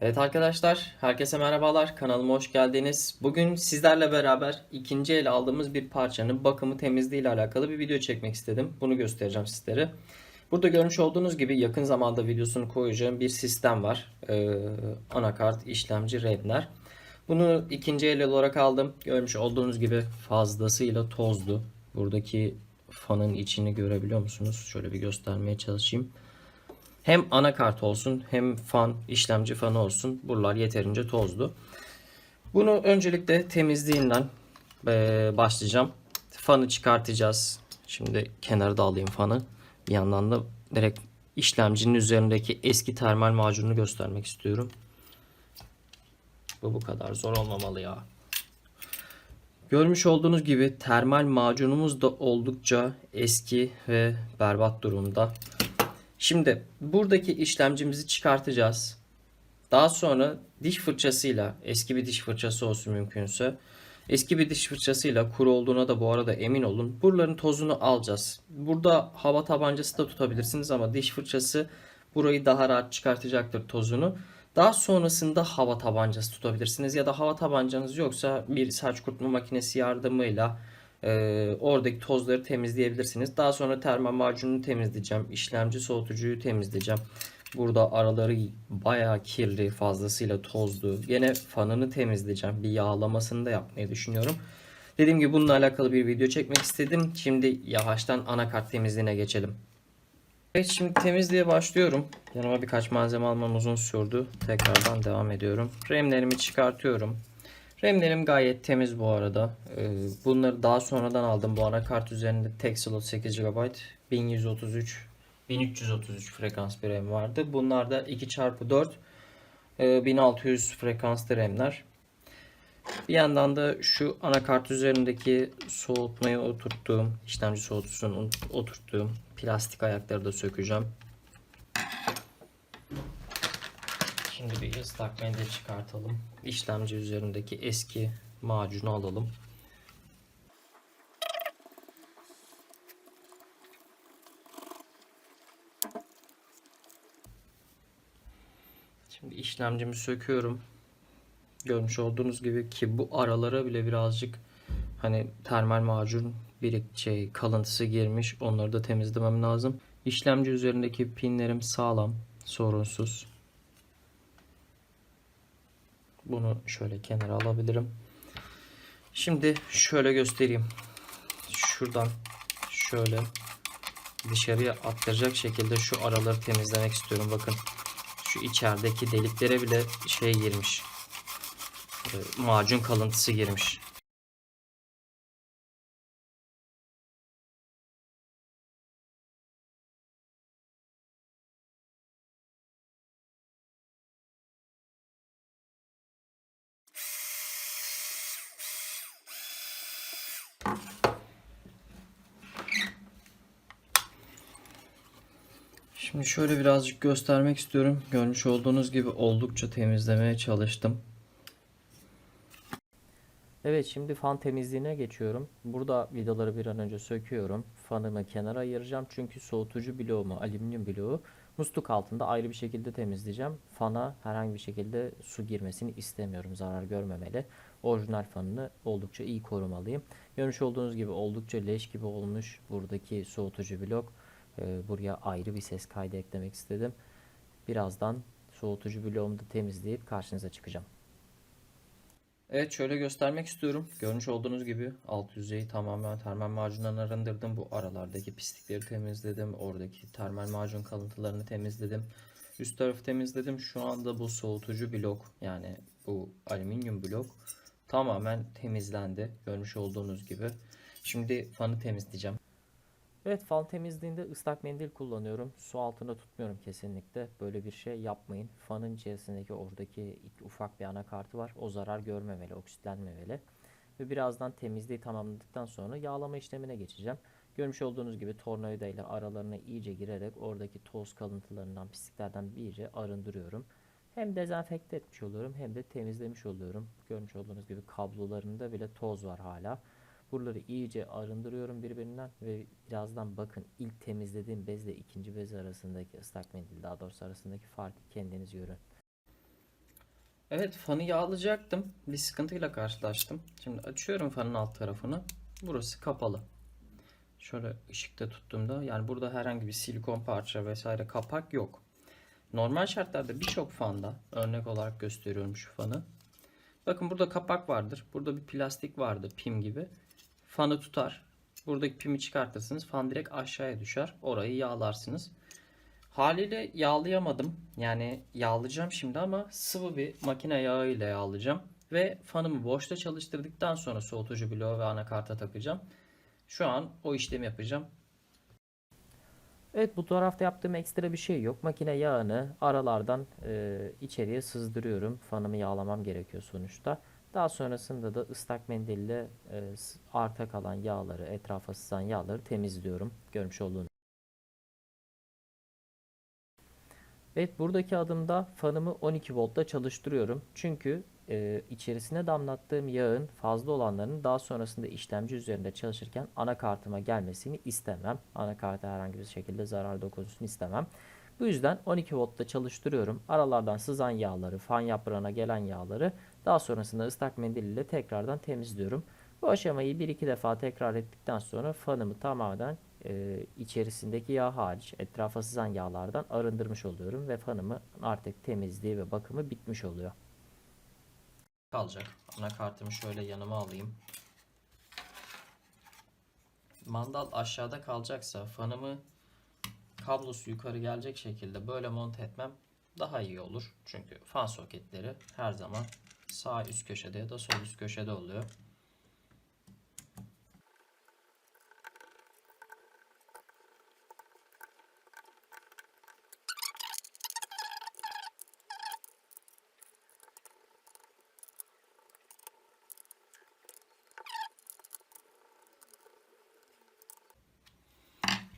Evet arkadaşlar, herkese merhabalar. Kanalıma hoş geldiniz. Bugün sizlerle beraber ikinci el aldığımız bir parçanın bakımı temizliği ile alakalı bir video çekmek istedim. Bunu göstereceğim sizlere. Burada görmüş olduğunuz gibi yakın zamanda videosunu koyacağım bir sistem var. Ee, anakart, işlemci, RAM'ler. Bunu ikinci el olarak aldım. Görmüş olduğunuz gibi fazlasıyla tozlu. Buradaki fanın içini görebiliyor musunuz? Şöyle bir göstermeye çalışayım. Hem anakart olsun hem fan, işlemci fanı olsun. Buralar yeterince tozlu. Bunu öncelikle temizliğinden eee, başlayacağım. Fanı çıkartacağız. Şimdi kenarda alayım fanı. Bir yandan da direkt işlemcinin üzerindeki eski termal macununu göstermek istiyorum. Bu bu kadar zor olmamalı ya. Görmüş olduğunuz gibi termal macunumuz da oldukça eski ve berbat durumda. Şimdi buradaki işlemcimizi çıkartacağız. Daha sonra diş fırçasıyla eski bir diş fırçası olsun mümkünse. Eski bir diş fırçasıyla kuru olduğuna da bu arada emin olun. Buraların tozunu alacağız. Burada hava tabancası da tutabilirsiniz ama diş fırçası burayı daha rahat çıkartacaktır tozunu. Daha sonrasında hava tabancası tutabilirsiniz ya da hava tabancanız yoksa bir saç kurutma makinesi yardımıyla ee, oradaki tozları temizleyebilirsiniz. Daha sonra termal macununu temizleyeceğim. İşlemci soğutucuyu temizleyeceğim. Burada araları bayağı kirli, fazlasıyla tozlu. Yine fanını temizleyeceğim. Bir yağlamasını da yapmayı düşünüyorum. Dediğim gibi bununla alakalı bir video çekmek istedim. Şimdi yavaştan anakart temizliğine geçelim. Evet şimdi temizliğe başlıyorum. Yanıma birkaç malzeme almam uzun sürdü. Tekrardan devam ediyorum. RAM'lerimi çıkartıyorum. RAM'lerim gayet temiz bu arada. Ee, bunları daha sonradan aldım. Bu anakart üzerinde tek slot 8 GB 1133 1333 frekans bir RAM vardı. Bunlar da 2x4 e, 1600 frekanslı RAM'ler. Bir yandan da şu anakart üzerindeki soğutmayı oturttuğum, işlemci soğutucusunu oturttuğum plastik ayakları da sökeceğim. Şimdi bir ıslak mendil çıkartalım. İşlemci üzerindeki eski macunu alalım. Şimdi işlemcimi söküyorum. Görmüş olduğunuz gibi ki bu aralara bile birazcık hani termal macun bir şey kalıntısı girmiş. Onları da temizlemem lazım. İşlemci üzerindeki pinlerim sağlam, sorunsuz. Bunu şöyle kenara alabilirim. Şimdi şöyle göstereyim. Şuradan şöyle dışarıya attıracak şekilde şu araları temizlemek istiyorum. Bakın şu içerideki deliklere bile şey girmiş. Ee, Macun kalıntısı girmiş. Şimdi şöyle birazcık göstermek istiyorum. Görmüş olduğunuz gibi oldukça temizlemeye çalıştım. Evet şimdi fan temizliğine geçiyorum. Burada vidaları bir an önce söküyorum. Fanımı kenara ayıracağım. Çünkü soğutucu bloğumu, alüminyum bloğu musluk altında ayrı bir şekilde temizleyeceğim. Fana herhangi bir şekilde su girmesini istemiyorum. Zarar görmemeli. Orijinal fanını oldukça iyi korumalıyım. Görmüş olduğunuz gibi oldukça leş gibi olmuş buradaki soğutucu blok. Ee, buraya ayrı bir ses kaydı eklemek istedim. Birazdan soğutucu bloğumu da temizleyip karşınıza çıkacağım. Evet şöyle göstermek istiyorum. Görmüş olduğunuz gibi alt yüzeyi tamamen termal macundan arındırdım. Bu aralardaki pislikleri temizledim. Oradaki termal macun kalıntılarını temizledim. Üst tarafı temizledim. Şu anda bu soğutucu blok yani bu alüminyum blok tamamen temizlendi. Görmüş olduğunuz gibi. Şimdi fanı temizleyeceğim. Evet fan temizliğinde ıslak mendil kullanıyorum. Su altında tutmuyorum kesinlikle. Böyle bir şey yapmayın. Fanın içerisindeki oradaki ufak bir anakartı var. O zarar görmemeli, oksitlenmemeli. Ve birazdan temizliği tamamladıktan sonra yağlama işlemine geçeceğim. Görmüş olduğunuz gibi tornavida ile aralarına iyice girerek oradaki toz kalıntılarından, pisliklerden iyice arındırıyorum. Hem dezenfekte etmiş oluyorum hem de temizlemiş oluyorum. Görmüş olduğunuz gibi kablolarında bile toz var hala. Buraları iyice arındırıyorum birbirinden ve birazdan bakın ilk temizlediğim bezle ikinci bez arasındaki ıslak mendil daha doğrusu arasındaki farkı kendiniz görün. Evet fanı yağlayacaktım. Bir sıkıntıyla karşılaştım. Şimdi açıyorum fanın alt tarafını. Burası kapalı. Şöyle ışıkta tuttuğumda yani burada herhangi bir silikon parça vesaire kapak yok. Normal şartlarda birçok fanda örnek olarak gösteriyorum şu fanı. Bakın burada kapak vardır. Burada bir plastik vardı pim gibi. Fanı tutar. Buradaki pimi çıkartırsınız. Fan direkt aşağıya düşer. Orayı yağlarsınız. Haliyle yağlayamadım. Yani yağlayacağım şimdi ama sıvı bir makine yağı ile yağlayacağım. Ve fanımı boşta çalıştırdıktan sonra soğutucu bloğu ve anakarta takacağım. Şu an o işlemi yapacağım. Evet bu tarafta yaptığım ekstra bir şey yok. Makine yağını aralardan e, içeriye sızdırıyorum. Fanımı yağlamam gerekiyor sonuçta. Daha sonrasında da ıslak mendille e, arta kalan yağları, etrafa sızan yağları temizliyorum. Görmüş olduğunuz. Evet buradaki adımda fanımı 12 voltta çalıştırıyorum. Çünkü e, içerisine damlattığım yağın fazla olanlarının daha sonrasında işlemci üzerinde çalışırken anakartıma gelmesini istemem. Anakarta herhangi bir şekilde zarar dokunsun istemem. Bu yüzden 12 voltta çalıştırıyorum. Aralardan sızan yağları, fan yaprağına gelen yağları daha sonrasında ıslak mendil ile tekrardan temizliyorum. Bu aşamayı 1-2 defa tekrar ettikten sonra fanımı tamamen e, içerisindeki yağ hariç etrafa sızan yağlardan arındırmış oluyorum ve fanımın artık temizliği ve bakımı bitmiş oluyor. Kalacak. Anakartımı şöyle yanıma alayım. Mandal aşağıda kalacaksa fanımı kablosu yukarı gelecek şekilde böyle monte etmem daha iyi olur. Çünkü fan soketleri her zaman sağ üst köşede ya da sol üst köşede oluyor.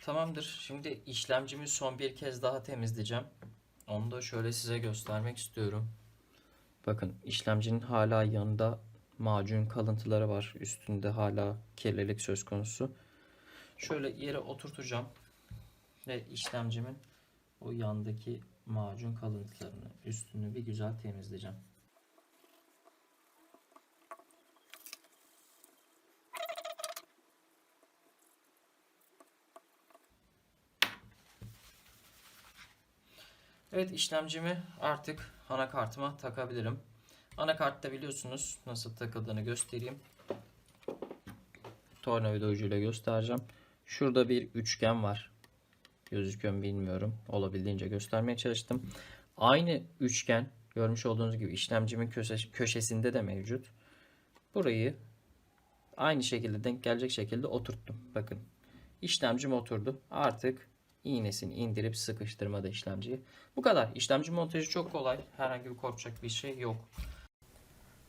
Tamamdır. Şimdi işlemcimi son bir kez daha temizleyeceğim. Onu da şöyle size göstermek istiyorum. Bakın işlemcinin hala yanında macun kalıntıları var. Üstünde hala kirlilik söz konusu. Şöyle yere oturtacağım. Ve işlemcimin o yandaki macun kalıntılarını üstünü bir güzel temizleyeceğim. Evet işlemcimi artık anakartıma takabilirim. Anakartta biliyorsunuz nasıl takıldığını göstereyim. Tornavida ucuyla göstereceğim. Şurada bir üçgen var. Gözüküyor mu bilmiyorum. Olabildiğince göstermeye çalıştım. Aynı üçgen görmüş olduğunuz gibi işlemcimin köşe- köşesinde de mevcut. Burayı aynı şekilde denk gelecek şekilde oturttum. Bakın işlemcim oturdu. Artık iğnesini indirip sıkıştırmada işlemciyi. Bu kadar. İşlemci montajı çok kolay. Herhangi bir korkacak bir şey yok.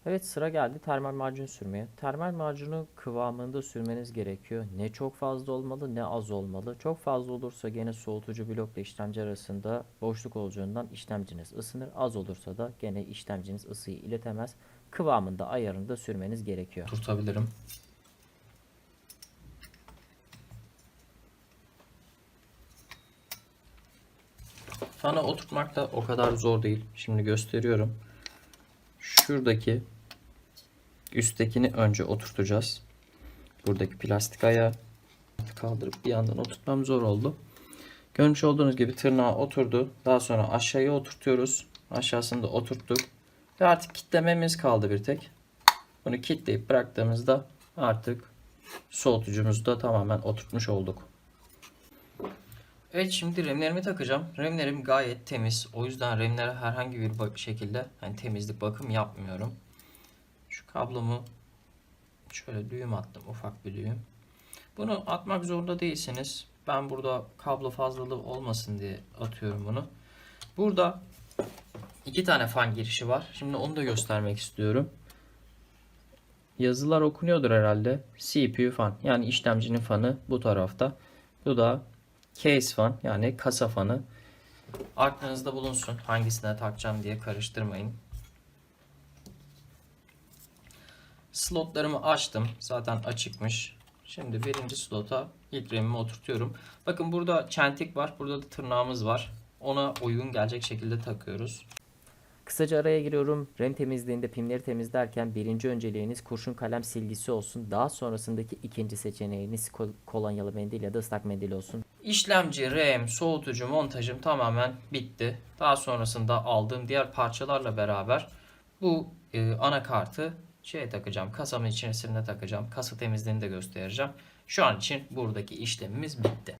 Evet sıra geldi termal macun sürmeye. Termal macunu kıvamında sürmeniz gerekiyor. Ne çok fazla olmalı ne az olmalı. Çok fazla olursa gene soğutucu blokla işlemci arasında boşluk olacağından işlemciniz ısınır. Az olursa da gene işlemciniz ısıyı iletemez. Kıvamında ayarında sürmeniz gerekiyor. Oturtabilirim. Fana oturtmak da o kadar zor değil. Şimdi gösteriyorum. Şuradaki üsttekini önce oturtacağız. Buradaki plastik ayağı kaldırıp bir yandan oturtmam zor oldu. Görmüş olduğunuz gibi tırnağı oturdu. Daha sonra aşağıya oturtuyoruz. Aşağısını da oturttuk. Ve artık kitlememiz kaldı bir tek. Bunu kilitleyip bıraktığımızda artık soğutucumuzu da tamamen oturtmuş olduk. Evet şimdi remlerimi takacağım. Remlerim gayet temiz. O yüzden remlere herhangi bir şekilde hani temizlik bakım yapmıyorum. Şu kablomu şöyle düğüm attım. Ufak bir düğüm. Bunu atmak zorunda değilsiniz. Ben burada kablo fazlalığı olmasın diye atıyorum bunu. Burada iki tane fan girişi var. Şimdi onu da göstermek istiyorum. Yazılar okunuyordur herhalde. CPU fan yani işlemcinin fanı bu tarafta. Bu da case fan yani kasa fanı. Aklınızda bulunsun hangisine takacağım diye karıştırmayın. Slotlarımı açtım. Zaten açıkmış. Şimdi birinci slota ilk RAM'imi oturtuyorum. Bakın burada çentik var. Burada da tırnağımız var. Ona uygun gelecek şekilde takıyoruz. Kısaca araya giriyorum. RAM temizliğinde pimleri temizlerken birinci önceliğiniz kurşun kalem silgisi olsun. Daha sonrasındaki ikinci seçeneğiniz kol- kolonyalı mendil ya da ıslak mendil olsun. İşlemci, RAM, soğutucu, montajım tamamen bitti. Daha sonrasında aldığım diğer parçalarla beraber bu e, anakartı şeye takacağım. Kasamın içerisine takacağım. Kasa temizliğini de göstereceğim. Şu an için buradaki işlemimiz bitti.